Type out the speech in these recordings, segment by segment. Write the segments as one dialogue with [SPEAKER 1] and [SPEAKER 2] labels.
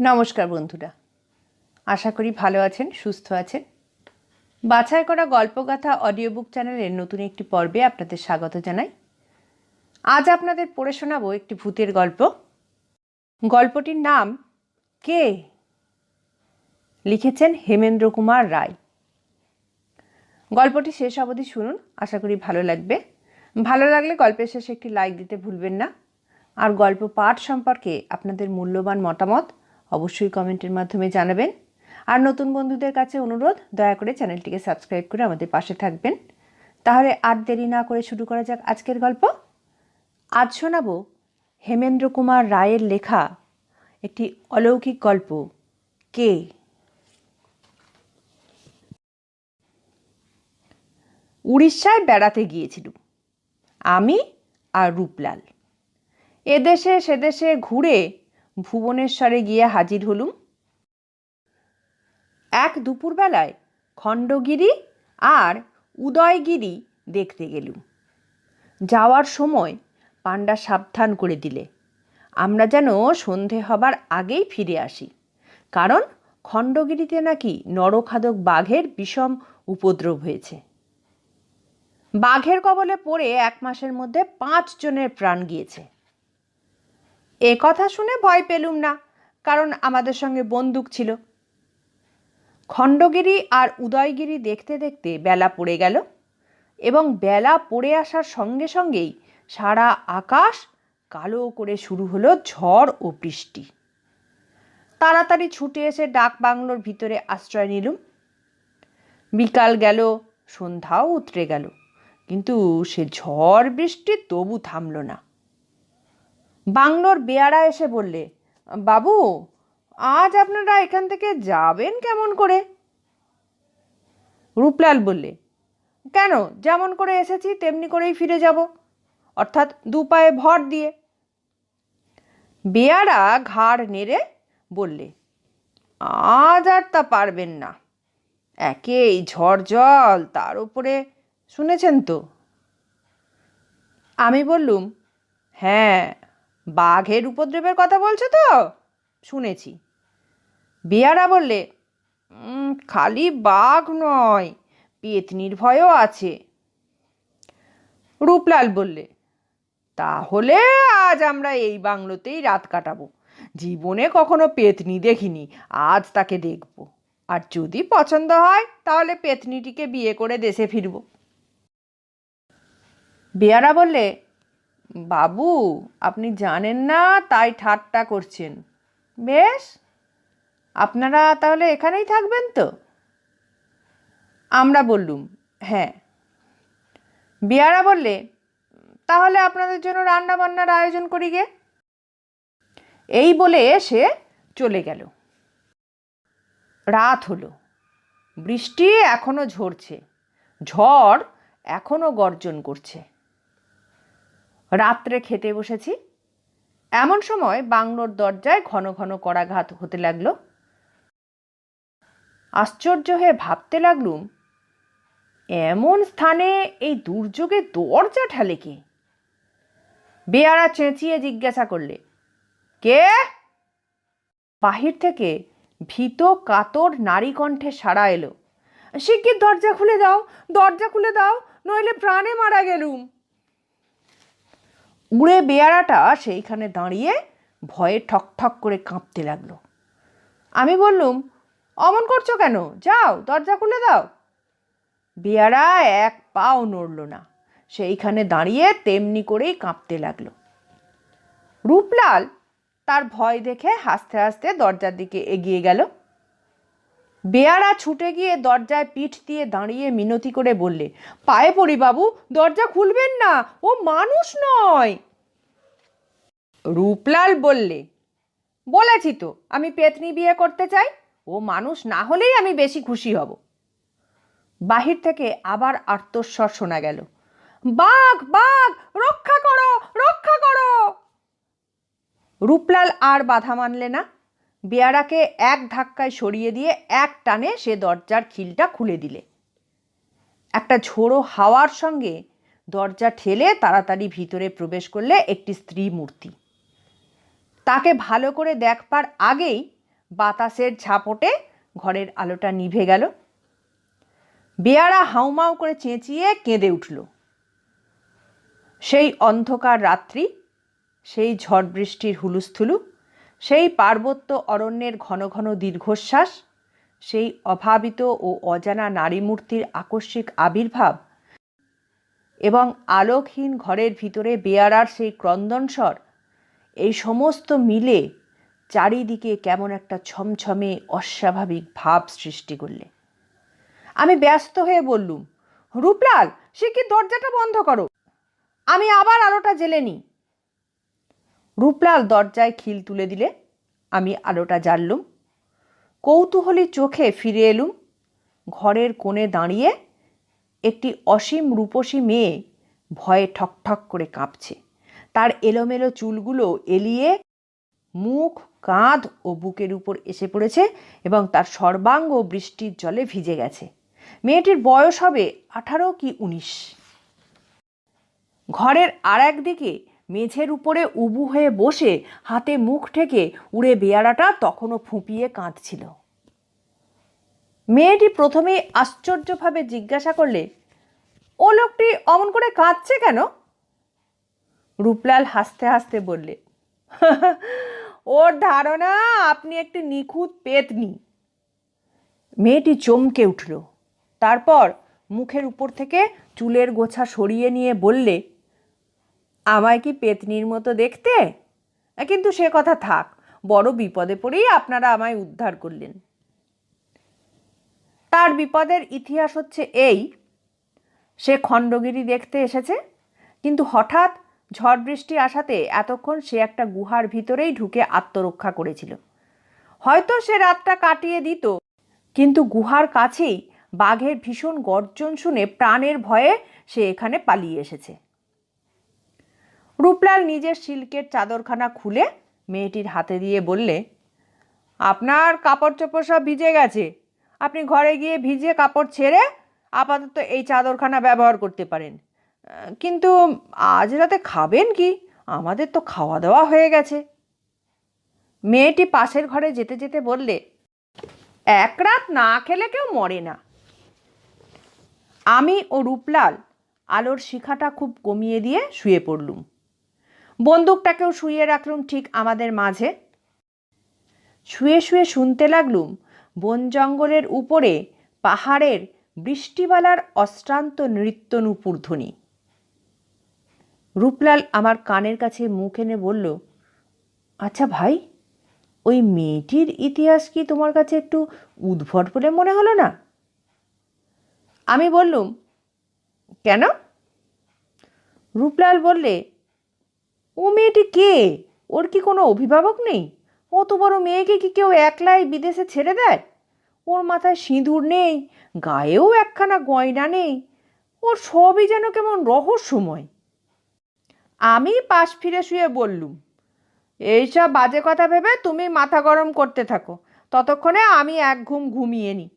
[SPEAKER 1] নমস্কার বন্ধুরা। আশা করি ভালো আছেন, সুস্থ আছেন। বাছাই করা গল্পগাথা অডিও বুক চ্যানেলের নতুন একটি পর্বে আপনাদের স্বাগত জানাই। আজ আপনাদের পড়ে শোনাবো একটি ভূতের গল্প। গল্পটির নাম কে? লিখেছেন হেমেন্দ্র কুমার রায়। গল্পটি শেষ অবধি শুনুন, আশা করি ভালো লাগবে। ভালো লাগলে গল্পের শেষে একটি লাইক দিতে ভুলবেন না। আর গল্প পাঠ সম্পর্কে আপনাদের মূল্যবান মতামত অবশ্যই কমেন্টের মাধ্যমে জানাবেন। আর নতুন বন্ধুদের কাছে অনুরোধ, দয়া করে চ্যানেলটিকে সাবস্ক্রাইব করে আমাদের পাশে থাকবেন। তাহলে আর দেরি না করে শুরু করা যাক আজকের গল্প। আজ শোনাব হেমেন্দ্র কুমার রায়ের লেখা একটি অলৌকিক গল্প, কে? উড়িষ্যায় বেড়াতে গিয়েছিলুম আমি আর রূপলাল। এদেশে সেদেশে ঘুরে ভুবনেশ্বরে গিয়ে হাজির হলুম। এক দুপুরবেলায় খণ্ডগিরি আর উদয়গিরি দেখতে গেলুম। যাওয়ার সময় পাণ্ডা সাবধান করে দিলে। আমরা যেন সন্ধে হবার আগেই ফিরে আসি, কারণ খণ্ডগিরিতে নাকি নরখাদক বাঘের বিষম উপদ্রব হয়েছে। বাঘের কবলে পড়ে এক মাসের মধ্যে পাঁচ জনের প্রাণ গিয়েছে। এ কথা শুনে ভয় পেলুম না, কারণ আমাদের সঙ্গে বন্দুক ছিল। খণ্ডগিরি আর উদয়গিরি দেখতে দেখতে বেলা পড়ে গেল এবং বেলা পড়ে আসার সঙ্গে সঙ্গেই সারা আকাশ কালো করে শুরু হলো ঝড় ও বৃষ্টি। তাড়াতাড়ি ছুটে এসে ডাক বাংলোর ভিতরে আশ্রয় নিলুম। বিকাল গেল, সন্ধ্যাও উতরে গেল, কিন্তু সে ঝড় বৃষ্টি তবু থামল না। বাংলোর বেয়ারা এসে বললে, বাবু, আজ আপনারা এখান থেকে যাবেন কেমন করে? রূপলাল বললে, কেন, যেমন করে এসেছি তেমনি করেই ফিরে যাব, অর্থাৎ দু পায়ে ভর দিয়ে। বেয়ারা ঘাড় নেড়ে বললে, আজ আর তা পারবেন না একে এই ঝড় জল তার উপরে শুনেছেন তো? আমি বললুম হ্যাঁ বাঘের উপদ্রবের কথা বলছো তো? শুনেছি। বেয়ারা বললে খালি বাঘ নয়, পেতনির ভয়ও আছে। রূপলাল বললে, তাহলে আজ আমরা এই বাংলোতেই রাত কাটাবো। জীবনে কখনো পেতনি দেখিনি, আজ তাকে দেখব। আর যদি পছন্দ হয়, তাহলে পেতনিটিকে বিয়ে করে দেশে ফিরব। বেয়ারা বললে বাবু, আপনি জানেন না, তাই ঠাট্টা করছেন। বেশ, আপনারা তাহলে এখানেই থাকবেন তো? আমরা বললুম হ্যাঁ। বিয়ারা বললে, তাহলে আপনাদের জন্য রান্না বান্নার আয়োজন করি গে। এই বলে সে চলে গেল। রাত হলো। বৃষ্টি এখনও ঝরছে। ঝড় এখনও গর্জন করছে। রাত্রে খেতে বসেছি। এমন সময় বাংলোর দরজায় ঘন ঘন করাঘাত হতে লাগল। আশ্চর্য হয়ে ভাবতে লাগলুম, এমন স্থানে এই দুর্যোগে দরজা ঠেলে কে? বেয়ারা চেঁচিয়ে জিজ্ঞাসা করলে, কে? বাহির থেকে ভীত কাতর নারী কণ্ঠে সাড়া এলো, শিগগির দরজা খুলে দাও, দরজা খুলে দাও, নইলে প্রাণে মারা গেলুম। উড়ে বেয়ারাটা সেইখানে দাঁড়িয়ে ভয়ে ঠক ঠক করে কাঁপতে লাগল। আমি বললুম, অমন করছ কেন? যাও, দরজা খুলে দাও। বেয়ারা এক পাও নড়ল না, সেইখানে দাঁড়িয়ে তেমনি করেই কাঁপতে লাগল। রূপলাল তার ভয় দেখে হাসতে হাসতে দরজার দিকে এগিয়ে গেল। বেয়ারা ছুটে গিয়ে দরজায় পিঠ দিয়ে দাঁড়িয়ে মিনতি করে বললে, পায়ে পড়ি বাবু, দরজা খুলবেন না, ও মানুষ নয়। রূপলাল বললে, বলেছি তো, আমি পেতনি বিয়ে করতে চাই, ও মানুষ না হলেই আমি বেশি খুশি হব। বাহির থেকে আবার আর্তস্বর শোনা গেল, বাঘ বাঘ, রক্ষা করো রক্ষা করো। রূপলাল আর বাধা মানলে না বেয়ারাকে এক ধাক্কায় সরিয়ে দিয়ে এক টানে সে দরজার খিলটা খুলে দিলে। একটা ঝোড়ো হাওয়ার সঙ্গে দরজা ঠেলে তাড়াতাড়ি ভিতরে প্রবেশ করলে একটি স্ত্রী মূর্তি। তাকে ভালো করে দেখবার আগেই বাতাসের ঝাপটে ঘরের আলোটা নিভে গেল। বেয়ারা হাউমাউ করে চেঁচিয়ে কেঁদে উঠল। সেই অন্ধকার রাত্রি, সেই ঝড় বৃষ্টির হুলুস্থুলু সেই পার্বত্য অরণ্যের ঘন ঘন দীর্ঘশ্বাস, সেই অভাবিত ও অজানা নারী মূর্তির আকস্মিক আবির্ভাব এবং আলোকহীন ঘরের ভিতরে বেয়ারার সেই ক্রন্দনস্বর, এই সমস্ত মিলে চারিদিকে কেমন একটা ছমছমে অস্বাভাবিক ভাব সৃষ্টি করলে। আমি ব্যস্ত হয়ে বললুম, রূপলাল, সে কি দরজাটা বন্ধ করো? আমি আবার আলোটা জ্বেলে নিই। রূপলাল দরজায় খিল তুলে দিলে। আমি আলোটা জ্বাললুম। কৌতূহলী চোখে ফিরে এলুম। ঘরের কোণে দাঁড়িয়ে একটি অসীম রূপসী মেয়ে ভয়ে ঠকঠক করে কাঁপছে। তার এলোমেলো চুলগুলো এলিয়ে মুখ, কাঁধ ও বুকের উপর এসে পড়েছে এবং তার সর্বাঙ্গ বৃষ্টির জলে ভিজে গেছে। মেয়েটির বয়স হবে আঠারো কি উনিশ। ঘরের আর একদিকে মেঝের উপরে উবু হয়ে বসে হাতে মুখ ঠেকে উড়ে বেয়ারাটা তখনও ফুঁপিয়ে কাঁদছিল। মেয়েটি প্রথমেই আশ্চর্যভাবে জিজ্ঞাসা করলে, ও লোকটি অমন করে কাঁদছে কেন? রূপলাল হাসতে হাসতে বললে ওর ধারণা, আপনি একটি নিখুঁত পেতনি। মেয়েটি চমকে উঠল, তারপর মুখের উপর থেকে চুলের গোছা সরিয়ে নিয়ে বললে আমায় কি পেতনির মতো দেখতে? কিন্তু সে কথা থাক, বড় বিপদে পড়েই আপনারা আমায় উদ্ধার করলেন। তার বিপদের ইতিহাস হচ্ছে এই, সে খণ্ডগিরি দেখতে এসেছে, কিন্তু হঠাৎ ঝড় বৃষ্টি আসাতে এতক্ষণ সে একটা গুহার ভিতরেই ঢুকে আত্মরক্ষা করেছিল। হয়তো সে রাতটা কাটিয়ে দিত, কিন্তু গুহার কাছেই বাঘের ভীষণ গর্জন শুনে প্রাণের ভয়ে সে এখানে পালিয়ে এসেছে। রূপলাল নিজের সিল্কের চাদরখানা খুলে মেয়েটির হাতে দিয়ে বললে, আপনার কাপড় চোপড় সব ভিজে গেছে। আপনি ঘরে গিয়ে ভিজে কাপড় ছেড়ে আপাতত এই চাদরখানা ব্যবহার করতে পারেন। কিন্তু আজ রাতে খাবেন কি? আমাদের তো খাওয়া দাওয়া হয়ে গেছে। মেয়েটি পাশের ঘরে যেতে যেতে বললে, এক রাত না খেলে কেউ মরে না। আমি ও রূপলাল আলোর শিখাটা খুব কমিয়ে দিয়ে শুয়ে পড়লুম। বন্দুকটাকেও শুয়ে রাখলুম ঠিক আমাদের মাঝে। শুয়ে শুয়ে শুনতে লাগলুম বন জঙ্গলের উপরে পাহাড়ের বৃষ্টিবালার অশ্রান্ত নৃত্য ধ্বনি রূপলাল আমার কানের কাছে মুখ এনে বলল আচ্ছা ভাই, ওই মেয়েটির ইতিহাস কি তোমার কাছে একটু উদ্ভট বলে মনে হলো না? আমি বললুম, কেন? রূপলাল বললে ও মেয়েটি কে? ওর কি কোনো অভিভাবক নেই? অত বড় মেয়েকে কি কেউ একলাই বিদেশে ছেড়ে দেয়? ওর মাথায় সিঁদুর নেই, গায়েও একখানা গয়না নেই। ওর সবই যেন কেমন রহস্যময়। আমি পাশ ফিরে শুয়ে বললুম এইসব বাজে কথা ভেবে তুমি মাথা গরম করতে থাকো। ততক্ষণে আমি এক ঘুম ঘুমিয়ে নিই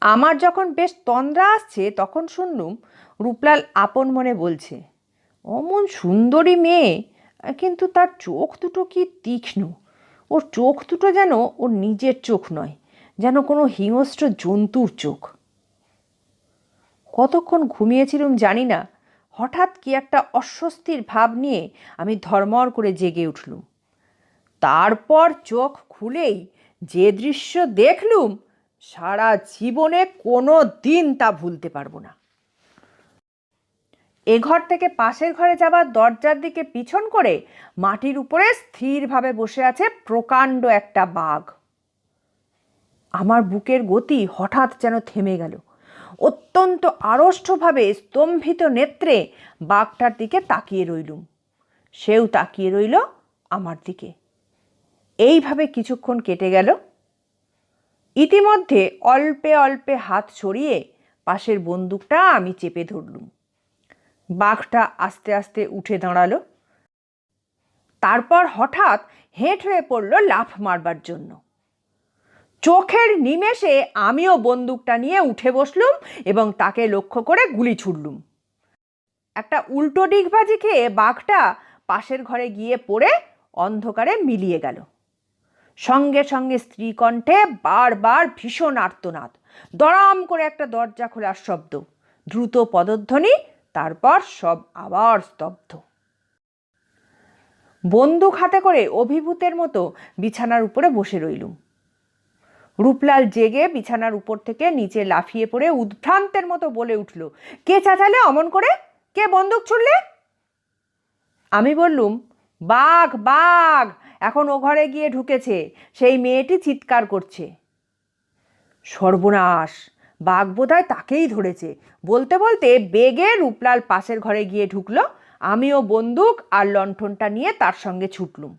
[SPEAKER 1] আমার যখন বেশ তন্দ্রা আসছে, তখন শুনলুম রূপলাল আপন মনে বলছে অমন সুন্দরী মেয়ে, কিন্তু তার চোখ দুটো কি তীক্ষ্ণ। ওর চোখ দুটো যেন ওর নিজের চোখ নয়, যেন কোনো হিংস্র জন্তুর চোখ। কতক্ষণ ঘুমিয়েছিলুম জানি না, হঠাৎ কি একটা অস্বস্তির ভাব নিয়ে আমি ধর্মর করে জেগে উঠলুম। তারপর চোখ খুলেই যে দৃশ্য দেখলুম, সারা জীবনে কোনো দিন তা ভুলতে পারব না। এ ঘর থেকে পাশের ঘরে যাবার দরজার দিকে পিছন করে মাটির উপরে স্থিরভাবে বসে আছে প্রকাণ্ড একটা বাঘ। আমার বুকের গতি হঠাৎ যেন থেমে গেল। অত্যন্ত আড়ষ্টভাবে স্তম্ভিত নেত্রে বাঘটার দিকে তাকিয়ে রইলুম। সেও তাকিয়ে রইল আমার দিকে। এইভাবে কিছুক্ষণ কেটে গেল। ইতিমধ্যে অল্পে অল্পে হাত ছড়িয়ে পাশের বন্দুকটা আমি চেপে ধরলুম। বাঘটা আস্তে আস্তে উঠে দাঁড়াল। তারপর হঠাৎ হেঁট হয়ে পড়ল লাফ মারবার জন্য। চোখের নিমেষে আমিও বন্দুকটা নিয়ে উঠে বসলুম এবং তাকে লক্ষ্য করে গুলি ছুড়লুম। একটা উল্টো ডিগবাজি খেয়ে বাঘটা পাশের ঘরে গিয়ে পড়ে অন্ধকারে মিলিয়ে গেল। সঙ্গে সঙ্গে স্ত্রী কণ্ঠে বারবার ভীষণ আর্তনাদ। দড়াম করে একটা দরজা খোলার শব্দ। দ্রুত পদধ্বনি তারপর সব আবার স্তব্ধ। বন্দুক হাতে করে অভিভূতের মতো বিছানার উপরে বসে রইলুম। রূপলাল জেগে বিছানার উপর থেকে নিচে লাফিয়ে পড়ে উদ্ভ্রান্তের মতো বলে উঠল, কে চাচালে অমন করে? কে বন্দুক ছুড়লে? আমি বললুম, বাঘ বাঘ, এখন ও ঘরে গিয়ে ঢুকেছে, সেই মেয়েটি চিৎকার করছে। সর্বনাশ! বাঘ বোধহয় তাকেই ধরেছে। বলতে বলতে বেগে রূপলাল পাশের ঘরে গিয়ে ঢুকলো। আমিও বন্দুক আর লণ্ঠনটা নিয়ে তার সঙ্গে ছুটলুম।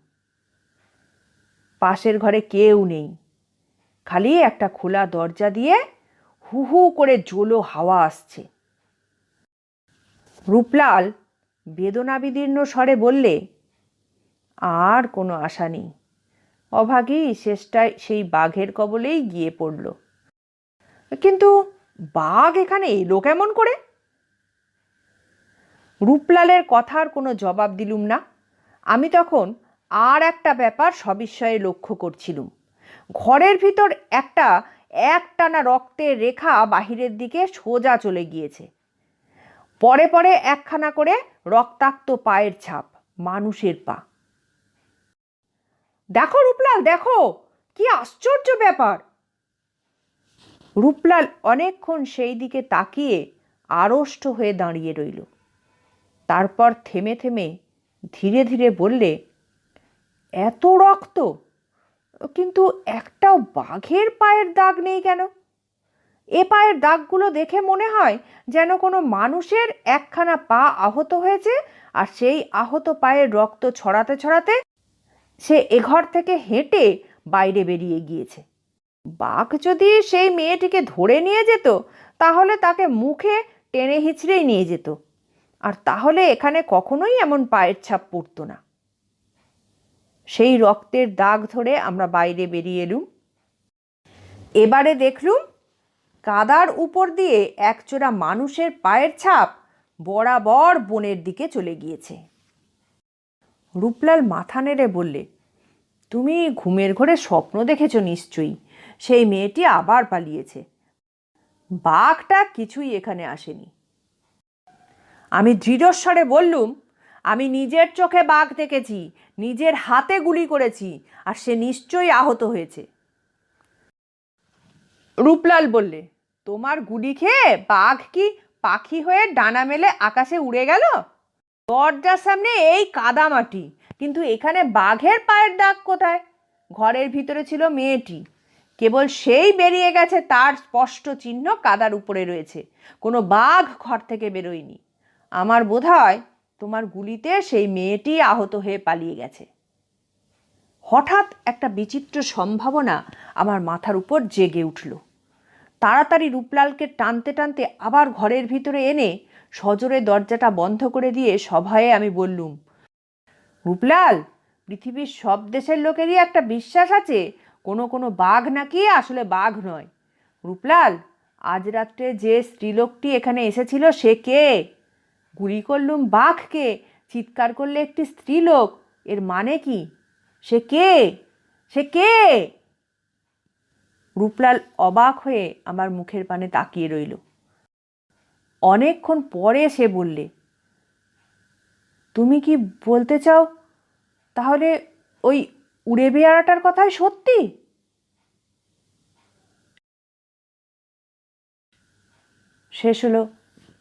[SPEAKER 1] পাশের ঘরে কেউ নেই। খালি একটা খোলা দরজা দিয়ে হু হু করে জোলো হাওয়া আসছে। রূপলাল বেদনাবিদীর্ণ স্বরে বললে, আর কোনো আশা নেই। অভাগী শেষটায় সেই বাঘের কবলেই গিয়ে পড়ল। কিন্তু বাঘ এখানে এলো কেমন করে? রূপলালের কথার কোনো জবাব দিলুম না। আমি তখন আর একটা ব্যাপার সবিস্ময়ে লক্ষ্য করছিলুম। ঘরের ভিতর একটা একটানা রক্তের রেখা বাহিরের দিকে সোজা চলে গিয়েছে। পরে পরে একখানা করে রক্তাক্ত পায়ের ছাপ, মানুষের পা। দেখো রূপলাল, দেখো, কি আশ্চর্য ব্যাপার! রূপলাল অনেকক্ষণ সেই দিকে তাকিয়ে আড়ষ্ট হয়ে দাঁড়িয়ে রইল। তারপর থেমে থেমে ধীরে ধীরে বললে, এত রক্ত, কিন্তু একটাও বাঘের পায়ের দাগ নেই কেন? এ পায়ের দাগগুলো দেখে মনে হয় যেন কোনো মানুষের একখানা পা আহত হয়েছে, আর সেই আহত পায়ের রক্ত ছড়াতে ছড়াতে সে এ ঘর থেকে হেঁটে বাইরে বেরিয়ে গিয়েছে। বাঘ যদি সেই মেয়েটিকে ধরে নিয়ে যেত, তাহলে তাকে মুখে টেনে হিচড়েই নিয়ে যেত। আর তাহলে এখানে কখনোই এমন পায়ের ছাপ পড়তো না। সেই রক্তের দাগ ধরে আমরা বাইরে বেরিয়ে এলুম। এবারে দেখলুম, কাদার উপর দিয়ে একচোরা মানুষের পায়ের ছাপ বরাবর বনের দিকে চলে গিয়েছে। রূপলাল মাথা নেড়ে বললে, তুমি ঘুমের ঘরে স্বপ্ন দেখেছ নিশ্চয়ই। সেই মেয়েটি আবার পালিয়েছে। বাঘটা কিছুই এখানে আসেনি। আমি দৃঢ়স্বরে বললুম, আমি নিজের চোখে বাঘ দেখেছি, নিজের হাতে গুলি করেছি, আর সে নিশ্চয়ই আহত হয়েছে। রূপলাল বললে, তোমার গুলি খেয়ে বাঘ কি পাখি হয়ে ডানা মেলে আকাশে উড়ে গেল? দরজার সামনে এই কাদামাটি, কিন্তু এখানে বাঘের পায়ের দাগ কোথায়? ঘরের ভিতরে ছিল মেয়েটি কেবল সেই বেরিয়ে গেছে তার স্পষ্ট চিহ্ন কাদার উপরে রয়েছে। কোনো বাঘ ঘর থেকে বেরোয়নি। আমার বোধ হয় তোমার গুলিতে সেই মেয়েটি আহত হয়ে পালিয়ে গেছে। হঠাৎ একটা বিচিত্র সম্ভাবনা আমার মাথার উপর জেগে উঠল। তাড়াতাড়ি রূপলালকে টানতে টানতে আবার ঘরের ভিতরে এনে সজোরে দরজাটা বন্ধ করে দিয়ে সভায় আমি বললুম, রূপলাল, পৃথিবীর সব দেশের লোকেরই একটা বিশ্বাস আছে কোনো কোনো বাঘ নাকি আসলে বাঘ নয়। রূপলাল, আজ রাত্রে যে স্ত্রীলোকটি এখানে এসেছিল সে কে? গুলি করলুম বাঘকে, চিৎকার করলে একটি স্ত্রীলোক, এর মানে কি? সে কে? সে কে? রূপলাল অবাক হয়ে আমার মুখের পানে তাকিয়ে রইল। অনেকক্ষণ পরে সে বললে, তুমি কি বলতে চাও? তাহলে ওই উড়ে বেড়াটার কথাই সত্যি? শেষ হলো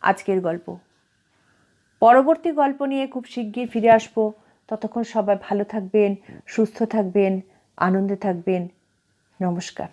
[SPEAKER 1] আজকের গল্প। পরবর্তী গল্প নিয়ে খুব শিগগির ফিরে আসব। ততক্ষণ সবাই ভালো থাকবেন, সুস্থ থাকবেন, আনন্দে থাকবেন। নমস্কার।